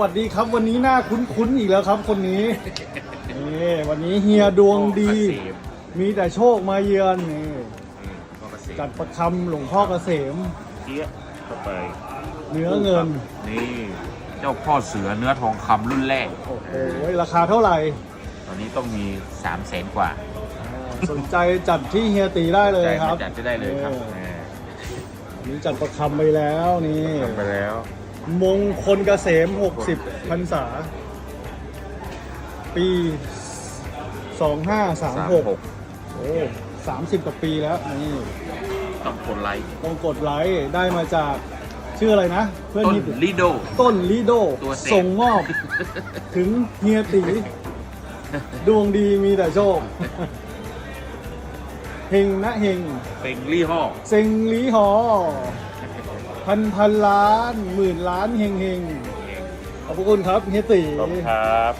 วัสดีครับวันนี้หน้าคุ้นๆอีกแล้วครับ คนนี้นี่วันนี้เฮียดวงดีเกษมมีแต่โชคมาเยือนนี่อืมพ่อเกษมจัดประคำหลวงพ่อเกษมเกี้ยเข้าไป เนื้อเงิน นี่เจ้าพ่อเสือเนื้อทองคำรุ่นแรก โอ้โหราคาเท่าไหร่ ตอนนี้ต้องมี3ามแสนกว่า สนใจจัดที่เฮียตีได้เลยครับ จัดจะได้เลยครับออแหมวันนี้จัดประคำไปแล้วนี่ทำไปแล้ว มงคลเกษม 60พรรษา ปี 2536 โอ้สามสิบกว่าปีแล้วนี่ต้องกดไลค์ต้องกดไลค์ได้มาจากชื่ออะไรนะ เพื่อนต้นฮิตลิโด ต้นลิโดตัวเสกส่งมอบ ถึงเฮียตีดวงดีมีแต่โชคเฮงนะเฮง เป็นลี่ห้อ เซ็งลีหอ พันพันล้านหมื่นล้านเฮงเฮงขอบพระคุณครับเฮียตี ขอบคุณครับ